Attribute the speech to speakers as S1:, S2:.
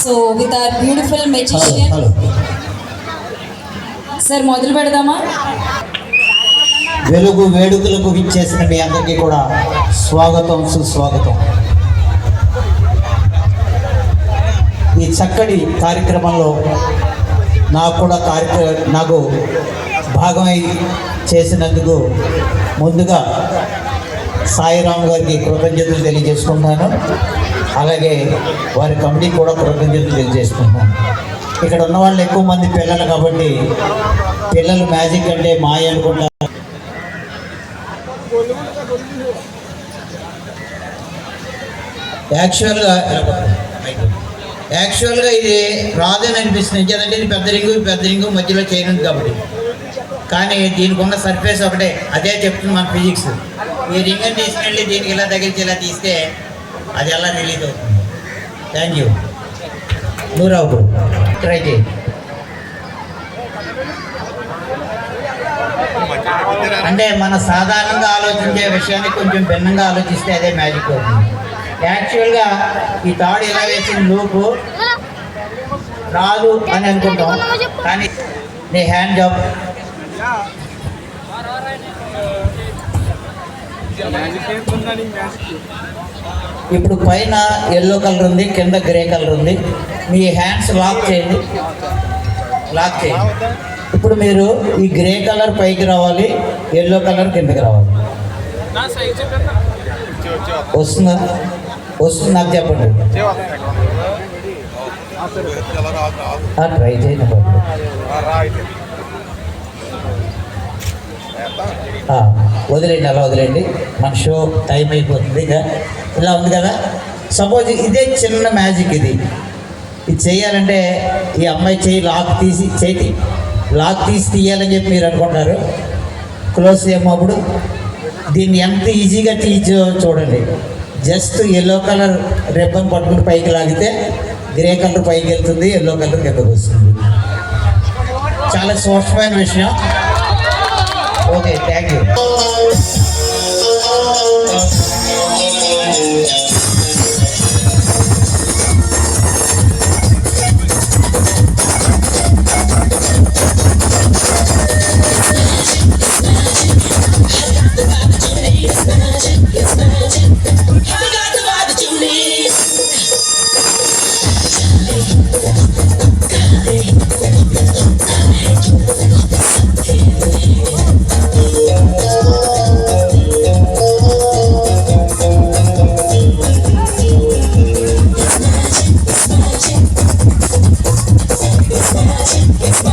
S1: So with our beautiful magician sir మొదలు పెడదామా?
S2: వెలుగు వేడుకలకు విచ్చేసిన మీ అందరికీ కూడా స్వాగతం సుస్వాగతం. ఈ చక్కటి కార్యక్రమంలో నాకు కూడా కార్యక్ర నాకు భాగమై చేసినందుకు ముందుగా సాయిరామ్ గారికి కృతజ్ఞతలు తెలియజేసుకుంటాను అలాగే వారి కమిటీకి కూడా కృతజ్ఞతలు తెలియజేసుకుంటాను ఇక్కడ ఉన్న వాళ్ళు ఎక్కువ మంది పిల్లలు కాబట్టి పిల్లలు మ్యాజిక్ అంటే మాయ అనుకుంటారు యాక్చువల్గా యాక్చువల్గా ఇది రాదని అనిపిస్తుంది. ఎందుకంటే ఇది పెద్ద రింగు పెద్ద రింగు మధ్యలో చేయనుంది కాబట్టి. కానీ దీనికి ఉన్న సర్ఫేస్ ఒకటే. అదే చెప్తుంది మన ఫిజిక్స్ ఈ రింగ్ తీసుకెళ్ళి దీనికి ఇలా తగిలిచి ఇలా తీస్తే అది ఎలా రిలీజ్ అవుతుంది. థ్యాంక్ యూ నువ్వు రావు ట్రై చేయి. అంటే మన సాధారణంగా ఆలోచించే విషయాన్ని కొంచెం భిన్నంగా ఆలోచిస్తే అదే మ్యాజిక్ అవుతుంది. యాక్చువల్గా ఈ తాడు ఎలా వేసిన లూపు రాదు అని అనుకుంటాం కానీ నీ హ్యాండ్ జాబ్ ఇప్పుడు పైన ఎల్లో కలర్ ఉంది కింద గ్రే కలర్ ఉంది. మీ హ్యాండ్స్ లాక్ చేయండి. లాక్ చేయండి. ఇప్పుడు మీరు ఈ గ్రే కలర్ పైకి రావాలి ఎల్లో కలర్ కిందకి రావాలి. వస్తుందా? వస్తుంది నాకు చెప్పండి. ట్రై చేయండి వదిలేండి అలా వదిలేండి మన షో టైం అయిపోతుంది ఇక. ఇలా ఉంది కదా. సపోజ్ ఇదే చిన్న మ్యాజిక్ ఇది. ఇది చేయాలంటే ఈ అమ్మాయి చేయి లాక్ తీసి చేతి లాక్ తీసి తీయాలని చెప్పి మీరు అనుకుంటారు. క్లోజ్ చేయమప్పుడు దీన్ని ఎంత ఈజీగా తీయచ్చో చూడండి. జస్ట్ ఎల్లో కలర్ రిబ్బన్ పట్టుకుని పైకి లాగితే గ్రే కలర్ పైకి వెళ్తుంది ఎల్లో కలర్ కిందకు వస్తుంది. చాలా సూక్ష్మమైన విషయం.
S3: of